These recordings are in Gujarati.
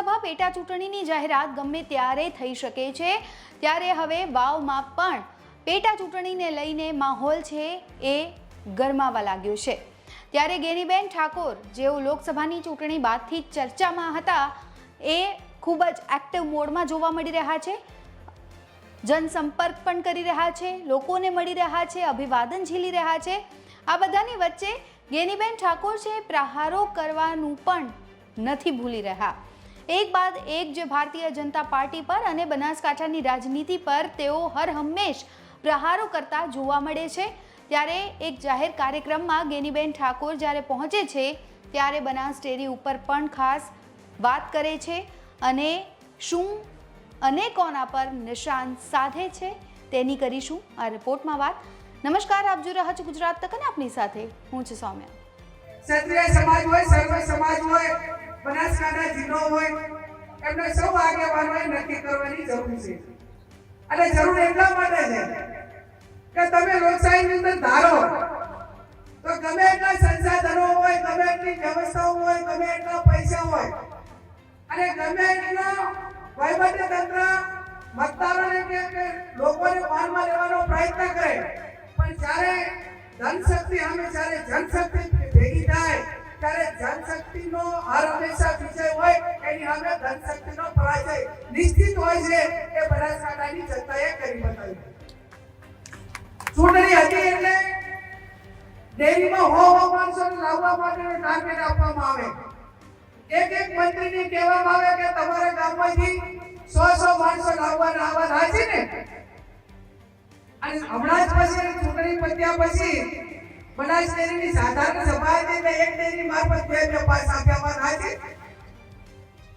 લોકસભા પેટા ચૂંટણીની જાહેરાત ગમે ત્યારે થઈ શકે છે. ત્યારે હવે વાવમાં પણ પેટા ચૂંટણીને લઈને માહોલ છે એ ગરમાવા લાગ્યો છે. ત્યારે ગેનીબેન ઠાકોર, જેઓ લોકસભાની ચૂંટણી બાદથી ચર્ચામાં હતા, એ ખૂબ જ એક્ટિવ મોડમાં જોવા મળી રહ્યા છે. જનસંપર્ક પણ કરી રહ્યા છે, લોકોને મળી રહ્યા છે, અભિવાદન ઝીલી રહ્યા છે. આ બધાની વચ્ચે ગેનીબેન ઠાકોર છે, પ્રહારો કરવાનું પણ નથી ભૂલી રહ્યા. એક બાદ એક જે ભારતીય જનતા પાર્ટી પર અને બનાસકાંઠાની રાજનીતિ પર તેઓ હર હંમેશ પ્રહારો કરતા જોવા મળે છે. ત્યારે એક જાહેર કાર્યક્રમમાં ગેનીબેન ઠાકોર જ્યારે પહોંચે છે, ત્યારે બનાસ ડેરી ઉપર પણ ખાસ વાત કરે છે અને શું અને કોના પર નિશાન સાધે છે તેની કરીશું આ રિપોર્ટમાં વાત. નમસ્કાર, આપ જોઈ રહ્યા છો ગુજરાત તક અને આપની સાથે હું છું સૌમ્યા. સમાજ હોય, સર્વ સમાજ હોય બનાસકાંઠા જિલ્લો હોય, એમને સૌ આગેવાનોએ નક્કી કરવાની જરૂર છે. અને જરૂર એટલા માટે છે કે તમે લોકશાહીની અંદર ધારો, તો ગમે એટલા સંસાધનો હોય, ગમે એટલી વ્યવસ્થાઓ હોય, ગમે એટલા પૈસા હોય, અને ગમે એટલા વહીવટી તંત્ર મતદારોને કે લોકોને માનમાં લેવાનો પ્રયત્ન કરે, પણ જ્યારે ધનશક્તિ અમે જ્યારે જનશક્તિ ભેગી થાય ત્યારે જનશક્તિનો હર હંમેશા વિજય હોય, એની સામે ધનશક્તિનો પરાજય નિશ્ચિત હોય છે, એ બનાસકાંઠાની જનતાએ કરી બતાવ્યું ચૂંટણી હતી એટલે ડેરીમાં હો હો માણસોને લાવવા માટેનો ટાર્ગેટ આપવામાં આવે. એક એક મંત્રીને કહેવામાં આવે કે તમારા ગામમાંથી સો સો માણસો લાવવાના આવા થાય છે ને? અને હમણાં જ પછી ચૂંટણી પત્યા પછી બનાસ ડેરીની સાધારણ સભા હતી એક ડેરી મારફત બે બે પાસ આપ્યામાં છે.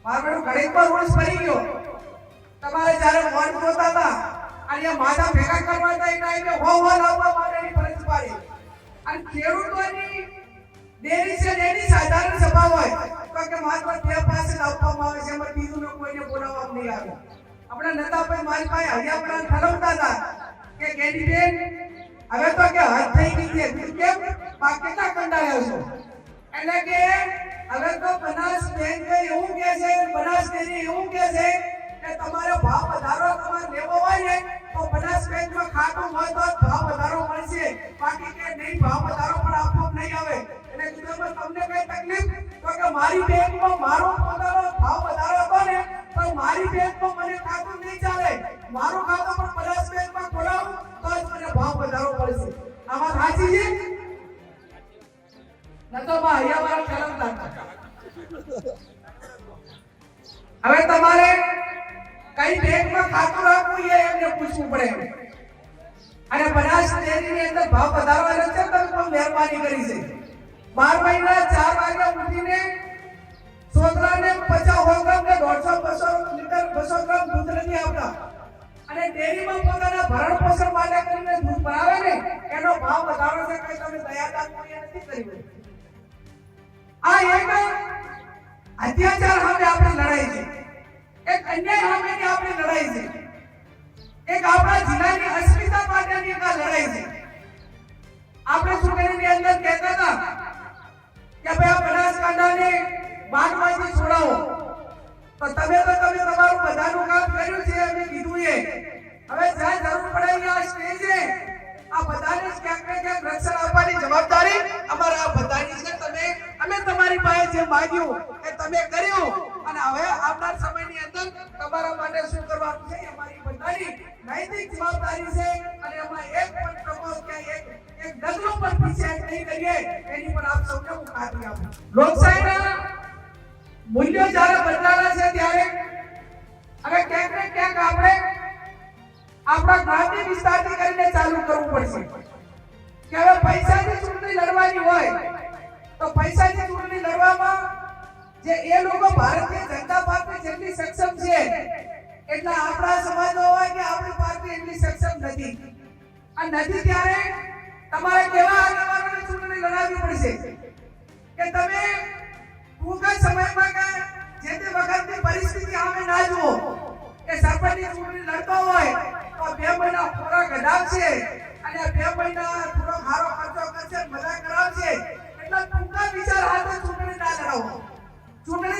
મારું ઘડીક પર રૂલ્સ પડી ગયો. તમારે જ્યારે વોટ જોતા હતા, અને માથા ભેગા કરવા હતા, એ ટાઈમે હો હો લાવવા માટેની ફરજ પાડી. અને ખેડૂતોની ડેરી છે એની સાધારણ સભા હોય, તો કે માત્ર બે પાસે આપવામાં આવે છે, એમાં બીજું કોઈને બોલાવવામાં નહીં આવે. આપણા નતાભાઈ મારી પાસે હરિયાપણા ઠરવતા હતા, કે કેન્ડિડેટ હવે તો કે હદ થઈ ગઈ છે. કેમ? કેટલા કંટાળ્યા છો? એટલે કે હવે તો બનાસ બેંક એવું કે છે, બનાસ ડેરી એવું કે છે કે તમારો ભાવ વધારો તમારે લેવો હોય ને, તો બનાસ બેંકમાં ખાતું હોય તો ભાવ વધારો મળશે. બાકી કે નહીં, ભાવ વધારો પણ આપવામાં નહીં આવે. એટલે કીધું તમને કઈ તકલીફ? તો કે મારી બેંકમાં મારો હવે તમારે કઈ બેંકમાં ખાતું રાખવું એ એમને પૂછવું પડે. અને બનાસ ડેરીની અંદર ભાવ વધારવાનો છે તમે પણ મહેરબાની કરી છે. બાર મહિના, ચાર વાગ્યા ઉઠીને છોકરાને પચાસ સો ગ્રામ કે દોઢસો, બસો લીટર, બસો ગ્રામ દૂધ નથી આપતા. અને ડેરીમાં પોતાના ભરણ પોષણ માટે કરીને દૂધ ભરાવે ને, એનો ભાવ વધારવાનો છે કઈ તમે દયા દાખવી નથી કરી આ એક અત્યાચાર સામે આપણે લડાઈ છે. એક અન્યાય સામેની આપણે લડાઈ છે. એક આપણા જિલ્લાની અસ્મિતા માટેની એક લડાઈ છે. આપણે ચૂંટણીની અંદર કહેતા હતા કે ભાઈ આ બનાસકાંઠાને બાદમાંથી છોડાવો. તો તમે તો તમે તમારું બધાનું કામ કર્યું છે અમે કીધું એ. હવે જ્યાં જરૂર પડે આ સ્ટેજે આ બધાને ક્યાંક ને ક્યાંક રક્ષણ આપવાની જવાબદારી અમારા આ બધાની છે તમે અમે તમારી પાસે જે એ તમે કર્યું. અને હવે આવનાર સમયની અંદર તમારા માટે શું કરવાનું છે, અમારી બધાની નૈતિક જવાબદારી છે. અને એમાં એક પણ પ્રભાવ કે એક એક પણ પીછે નહીં કરીએ, એની પણ આપ સૌને હું ખાતરી મૂલ્યો જ્યારે બદલાના છે ત્યારે, હવે ક્યાંક જે એ લોકો ભારતીય જનતા પાર્ટી જેટલી સક્ષમ છે, એટલા આપણા સમાજનો હોય કે આપણી પાર્ટી એટલી સક્ષમ નથી. આ નથી ત્યારે તમારે કેવા આગેવાનોને ચૂંટણી લડાવવી પડશે? કે તમે ટૂંકા સમયમાં કે જે તે વખતની પરિસ્થિતિ સામે ના જુઓ, કે સરપંચની ચૂંટણી લડતો હોય, તો બે મહિના ખોરાક છે, અને બે મહિના થોડો સારો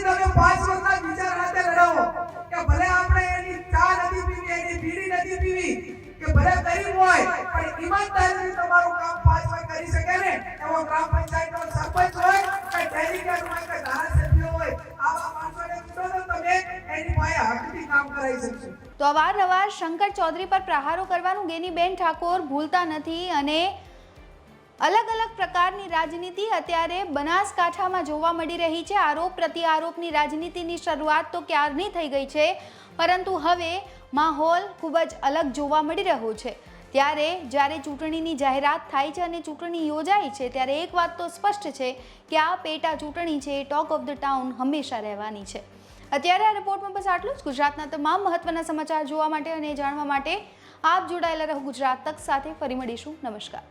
તમે પાંચ વખત બીજા રાતે લડાવો કે ભલે આપણે એની ચા નથી પીવી, એની બીડી નથી પીવી, કે ભલે ગરીબ હોય, પણ ઈમાનદારીથી તમારું કામ પાંચ વખત કરી શકે ને? એવો ગ્રામ પંચાયતનો સરપંચ હોય, કે ડેલિગેટ હોય, કે ધારાસભ્ય હોય, આવા માણસોને કીધો તો તમે એની પાસે હકથી કામ કરાવી શકશો. તો અવારનવાર શંકર ચૌધરી પર પ્રહારો કરવાનું ગેનીબેન ઠાકોર ભૂલતા નથી અને અલગ અલગ પ્રકારની રાજનીતિ અત્યારે બનાસકાંઠામાં જોવા મળી રહી છે. આરોપ પ્રતિ આરોપની રાજનીતિની શરૂઆત તો ક્યારની થઈ ગઈ છે? પરંતુ હવે માહોલ ખૂબ જ અલગ જોવા મળી રહ્યો છે. ત્યારે જ્યારે ચૂંટણીની જાહેરાત થાય છે અને ચૂંટણી યોજાય છે, ત્યારે એક વાત તો સ્પષ્ટ છે કે આ પેટા ચૂંટણી છે, એ ટોક ઓફ ધ ટાઉન હંમેશા રહેવાની છે. અત્યારે આ રિપોર્ટમાં બસ આટલું જ. ગુજરાતના તમામ મહત્વના સમાચાર જોવા માટે અને જાણવા માટે આપ જોડાયેલા રહો ગુજરાત તક સાથે. ફરી મળીશું. નમસ્કાર.